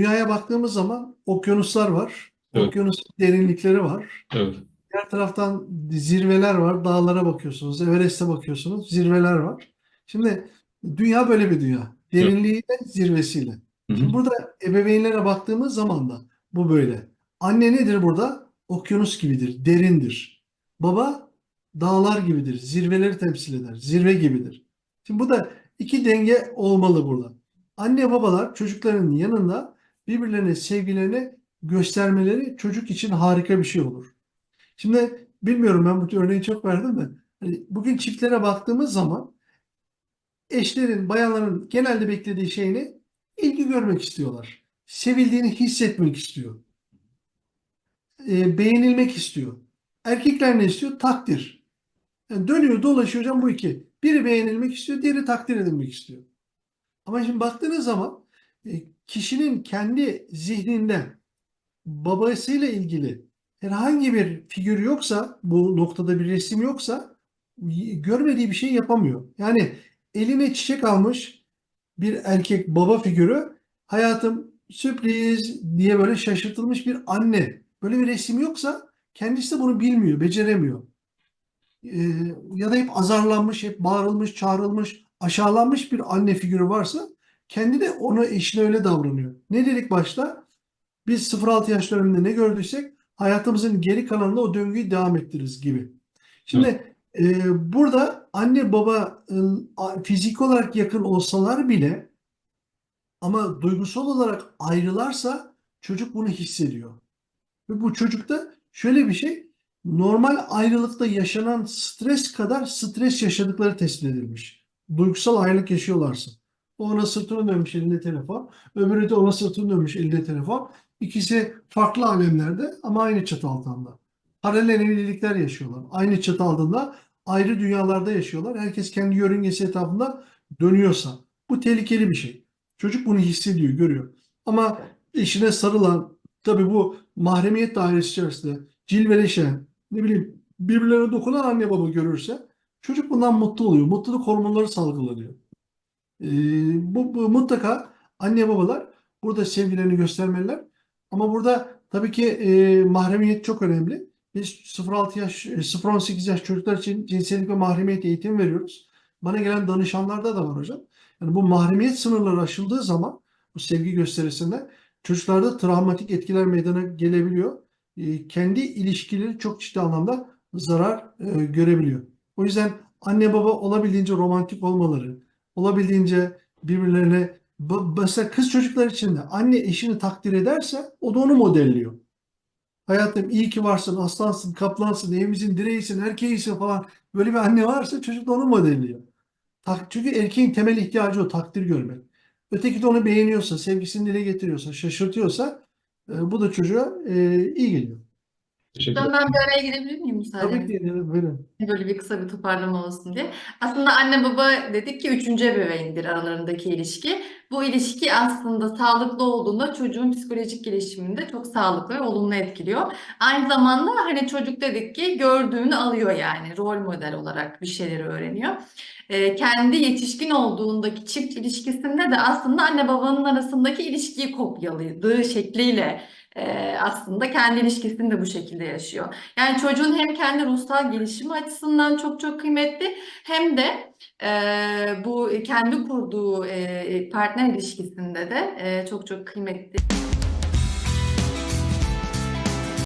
dünyaya baktığımız zaman okyanuslar var. Evet. Okyanus derinlikleri var. Evet. Diğer taraftan zirveler var. Dağlara bakıyorsunuz. Everest'e bakıyorsunuz. Zirveler var. Şimdi dünya böyle bir dünya. Derinliğiyle, zirvesiyle. Hı Şimdi burada ebeveynlere baktığımız zaman da bu böyle. Anne nedir burada? Okyanus gibidir, derindir. Baba dağlar gibidir, zirveleri temsil eder, zirve gibidir. Şimdi bu da iki denge olmalı burada. Anne babalar çocukların yanında birbirlerine sevgilerini göstermeleri çocuk için harika bir şey olur. Şimdi bilmiyorum ben bu örneği çok verdim de hani bugün çiftlere baktığımız zaman eşlerin, bayanların genelde beklediği şey ne? İlgi görmek istiyorlar. Sevildiğini hissetmek istiyor. Ee, beğenilmek istiyor. Erkekler ne istiyor? Takdir. Yani dönüyor dolaşıyor hocam bu iki. Biri beğenilmek istiyor, diğeri takdir edilmek istiyor. Ama şimdi baktığınız zaman e, kişinin kendi zihninde babasıyla ilgili herhangi bir figür yoksa, bu noktada bir resim yoksa görmediği bir şey yapamıyor. Yani eline çiçek almış bir erkek baba figürü hayatım sürpriz diye böyle şaşırtılmış bir anne. Böyle bir resim yoksa kendisi de bunu bilmiyor, beceremiyor. Ee, ya da hep azarlanmış, hep bağırılmış, çağrılmış, aşağılanmış bir anne figürü varsa kendi de ona eşine öyle davranıyor. Ne dedik başta? Biz 0-6 yaş döneminde ne gördüysek hayatımızın geri kalanında o döngüyü devam ettiririz gibi. Şimdi e, burada anne baba e, fizik olarak yakın olsalar bile ama duygusal olarak ayrılarsa çocuk bunu hissediyor. Ve bu çocukta şöyle bir şey normal ayrılıkta yaşanan stres kadar stres yaşadıkları tespit edilmiş. Duygusal ayrılık yaşıyorlarsa. O ona sırtını dönmüş elinde telefon. Öbürü de ona sırtını dönmüş elinde telefon. İkisi farklı alemlerde ama aynı çatı altında. Paralel evlilikler yaşıyorlar. Aynı çatı altında ayrı dünyalarda yaşıyorlar. Herkes kendi yörüngesi etrafında dönüyorsa. Bu tehlikeli bir şey. Çocuk bunu hissediyor, görüyor. Ama eşine sarılan, tabii bu mahremiyet dairesi içerisinde cilveleşen, ne bileyim birbirlerine dokunan anne baba görürse çocuk bundan mutlu oluyor. Mutluluk hormonları salgılanıyor. Ee, bu, bu mutlaka anne babalar burada sevgilerini göstermeliler. Ama burada tabii ki e, mahremiyet çok önemli. Biz 0-6 yaş, e, 0-18 yaş çocuklar için cinsellik ve mahremiyet eğitimi veriyoruz. Bana gelen danışanlarda da var hocam. Yani bu mahremiyet sınırları aşıldığı zaman bu sevgi gösterisinde çocuklarda travmatik etkiler meydana gelebiliyor. E, kendi ilişkileri çok ciddi anlamda zarar e, görebiliyor. O yüzden anne baba olabildiğince romantik olmaları, olabildiğince birbirlerine ba- mesela kız çocuklar için de anne eşini takdir ederse o da onu modelliyor. Hayatım iyi ki varsın, aslansın, kaplansın, evimizin direğisin, erkeğisin falan. Böyle bir anne varsa çocuk da onu modelliyor. Çünkü erkeğin temel ihtiyacı o takdir görmek. Öteki de onu beğeniyorsa, sevgisini dile getiriyorsa, şaşırtıyorsa e, bu da çocuğa e, iyi geliyor. Teşekkür Ben bir araya girebilir miyim Tabii müsaadenizle? ki evet, buyurun. Böyle bir kısa bir toparlama olsun diye. Aslında anne baba dedik ki üçüncü ebeveyndir aralarındaki ilişki. Bu ilişki aslında sağlıklı olduğunda çocuğun psikolojik gelişiminde çok sağlıklı ve olumlu etkiliyor. Aynı zamanda hani çocuk dedik ki gördüğünü alıyor yani rol model olarak bir şeyleri öğreniyor. Ee, kendi yetişkin olduğundaki çift ilişkisinde de aslında anne babanın arasındaki ilişkiyi kopyaladığı şekliyle e, aslında kendi ilişkisini de bu şekilde yaşıyor. Yani çocuğun hem kendi ruhsal gelişimi açısından çok çok kıymetli hem de e, bu kendi kurduğu e, partner ilişkisinde de e, çok çok kıymetli.